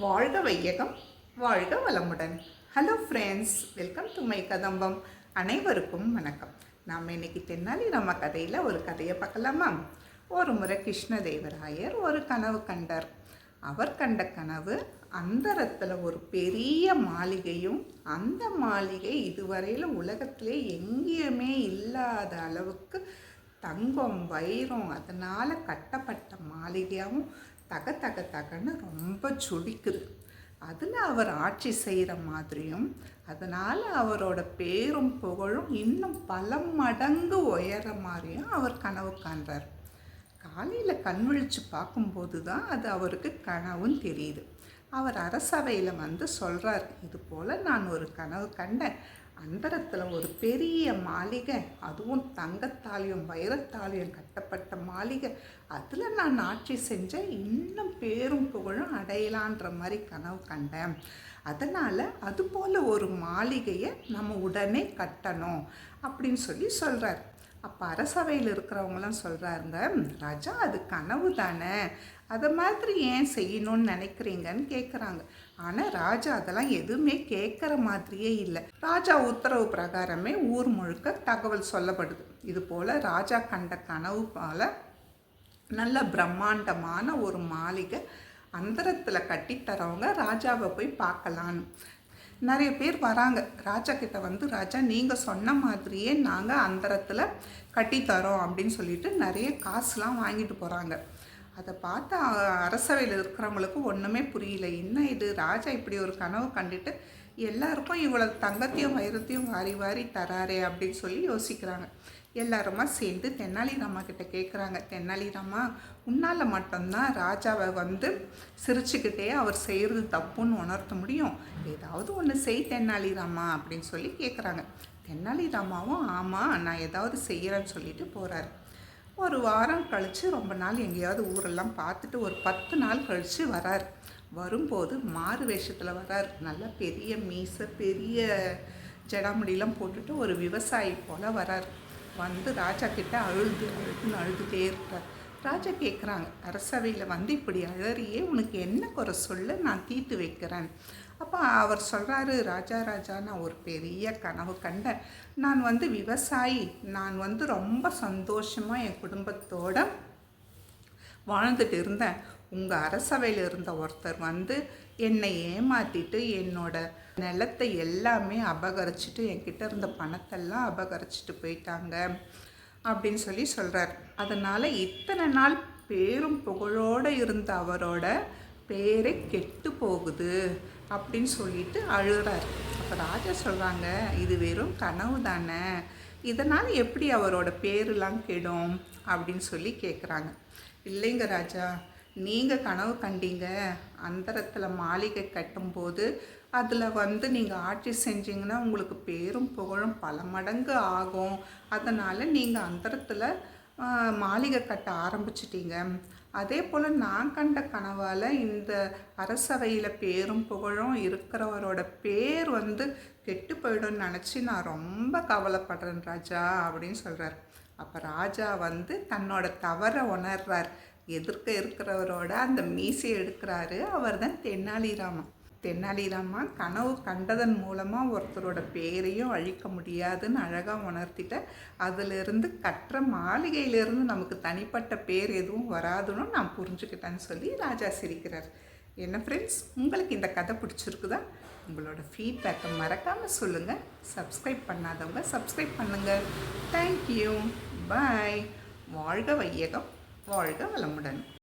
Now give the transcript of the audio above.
வாழ்க வையகம் வாழ்க வளமுடன். Hello friends welcome to my கதம்பம் அனைவருக்கும் வணக்கம். நாம் இன்னைக்கு தென்னாலி நம்ம கதையில் ஒரு கதையை பார்க்கலாமா? ஒரு முறை கிருஷ்ணதேவராயர் ஒரு கனவு கண்டார். அவர் கண்ட கனவு அந்தரத்தில் ஒரு பெரிய மாளிகையும் அந்த மாளிகை இதுவரையில் உலகத்திலே எங்கேயுமே இல்லாத அளவுக்கு தங்கம் வைரம் அதனால் கட்டப்பட்ட மாளிகையாகவும் தக தக தகன்னு ரொம்ப சுடிக்குது. அதில் அவர் ஆட்சி செய்கிற மாதிரியும் அதனால் அவரோட பேரும் புகழும் இன்னும் பல மடங்கு உயர மாதிரியும் அவர் கனவு காண்றார். காலையில் கண் விழித்து பார்க்கும்போது தான் அது அவருக்கு கனவும் தெரியுது. அவர் அரசவையில் வந்து சொல்கிறார் இது போல் நான் ஒரு கனவு கண்டேன். அந்தரத்தில் ஒரு பெரிய மாளிகை அதுவும் தங்கத்தாலையும் வைரத்தாலையும் கட்டப்பட்ட மாளிகை. அதில் நான் ஆட்சி செஞ்சேன் இன்னும் பேரும் புகழும் அடையலான்ற மாதிரி கனவு கண்டேன். அதனால் அதுபோல் ஒரு மாளிகையை நம்ம உடனே கட்டணும் அப்படின்னு சொல்லி சொல்கிறார் அப்போ அரசவையில் இருக்கிறவங்களாம் சொல்கிறாருங்க ராஜா அது கனவு தானே? அதை மாதிரி ஏன் செய்யணும்னு நினைக்கிறீங்கன்னு கேட்குறாங்க ஆனால் ராஜா அதெல்லாம் எதுவுமே கேட்குற மாதிரியே இல்லை. ராஜா உத்தரவு பிரகாரமே ஊர் முழுக்க தகவல் சொல்லப்படுது. இது போல் ராஜா கண்ட கனவு போல் நல்ல பிரம்மாண்டமான ஒரு மாளிகை அந்தரத்தில் கட்டித்தரவங்க ராஜாவை போய் பார்க்கலான்னு. நிறைய பேர் வராங்க. ராஜா கிட்ட வந்து ராஜா நீங்கள் சொன்ன மாதிரியே நாங்கள் அந்தரத்தில் கட்டித்தரோம் அப்படின்னு சொல்லிட்டு நிறைய காசுலாம் வாங்கிட்டு போகிறாங்க அதை பார்த்து அரசவையில் இருக்கிறவங்களுக்கு ஒன்றுமே புரியல. என்ன இது? ராஜா இப்படி ஒரு கனவு கண்டுட்டு எல்லாருக்கும் இவ்வளோ தங்கத்தையும் வைரத்தையும் வாரி வாரி தராரே அப்படின்னு சொல்லி யோசிக்கிறாங்க. எல்லாருமா சேர்ந்து தென்னாலிராமா கிட்ட கேட்குறாங்க தென்னாலிராமா உன்னால் மட்டும்தான் ராஜாவை வந்து சிரிச்சுக்கிட்டே அவர் செய்கிறது தப்புன்னு உணர்த்த முடியும். ஏதாவது ஒன்று செய் தென்னாலிராமா அப்படின்னு சொல்லி கேட்குறாங்க தென்னாலிராமாவும் ஆமாம் நான் ஏதாவது செய்கிறேன்னு சொல்லிட்டு போகிறாரு ஒரு வாரம் கழித்து ரொம்ப நாள் எங்கேயாவது ஊரெல்லாம் பார்த்துட்டு ஒரு பத்து நாள் கழித்து வரார். வரும்போது மாறு வேஷத்தில் வரார். நல்ல பெரிய மீசை பெரிய ஜடாமுடியெலாம் போட்டுட்டு ஒரு விவசாயி போல் வரார். வந்து ராஜா கிட்ட அழுது அழுதுன்னு அழுதுகிட்டே இருக்கார். ராஜா கேட்குறாங்க அரசவையில் வந்து இப்படி அழறியே உனக்கு என்ன குறை சொல்ல நான் தீர்த்து வைக்கிறேன். அப்போ அவர் சொல்கிறாரு ராஜா ராஜா நான் ஒரு பெரிய கனவு கண்டேன். நான் வந்து விவசாயி நான் வந்து ரொம்ப சந்தோஷமாக என் குடும்பத்தோட வாழ்ந்துட்டு இருந்தேன். உங்கள் அரசவையில் இருந்த ஒருத்தர் வந்து என்னை ஏமாற்றிட்டு என்னோட நிலத்தை எல்லாமே அபகரிச்சிட்டு என்கிட்ட இருந்த பணத்தெல்லாம் அபகரிச்சிட்டு போயிட்டாங்க அப்படின்னு சொல்லி சொல்கிறார் அதனால் இத்தனை நாள் பேரும் புகழோடு இருந்த அவரோட பேரே கெட்டு போகுது அப்படின்னு சொல்லிட்டு அழுகிறார் அப்போ ராஜா சொல்கிறாங்க இது வெறும் கனவு தானே இதனால் எப்படி அவரோட பேரெலாம் கெடும் அப்படின்னு சொல்லி கேட்குறாங்க இல்லைங்க ராஜா நீங்கள் கனவு கண்டீங்க. அந்தரத்தில் மாளிகை கட்டும்போது அதில் வந்து நீங்கள் ஆட்சி செஞ்சீங்கன்னா உங்களுக்கு பேரும் புகழும் பல மடங்கு ஆகும். அதனால் நீங்கள் அந்தரத்தில் மாளிகை கட்ட ஆரம்பிச்சிட்டீங்க. அதே போல் நான் கண்ட கனவால் இந்த அரசவையில் பேரும் புகழும் இருக்கிறவரோட பேர் வந்து கெட்டு போயிடும்னு நினச்சி நான் ரொம்ப கவலைப்படுறேன் ராஜா அப்படின்னு சொல்கிறார் அப்போ ராஜா வந்து தன்னோட தவறை உணர்றார். எதிர்க்க இருக்கிறவரோட அந்த மீசை எடுக்கிறாரு. அவர் தான் தென்னாலிராமன் தென்னாலிராமா கனவு கண்டதன் மூலமாக ஒருத்தரோட பேரையும் அழிக்க முடியாதுன்னு அழகாக உணர்த்திட்ட அதிலிருந்து கற்ற மாளிகையிலிருந்து நமக்கு தனிப்பட்ட பேர் எதுவும் வராதுன்னு நான் புரிஞ்சுக்கிட்டேன்னு சொல்லி ராஜா சிரிக்கிறார். என்ன ஃப்ரெண்ட்ஸ் உங்களுக்கு இந்த கதை பிடிச்சிருக்குதா? உங்களோட ஃபீட்பேக்கை மறக்காமல் சொல்லுங்கள் சப்ஸ்கிரைப் பண்ணாதவங்க சப்ஸ்கிரைப் பண்ணுங்கள் தேங்க்யூ பாய் வாழ்க வையகம். வாழ்க வளமுடன்.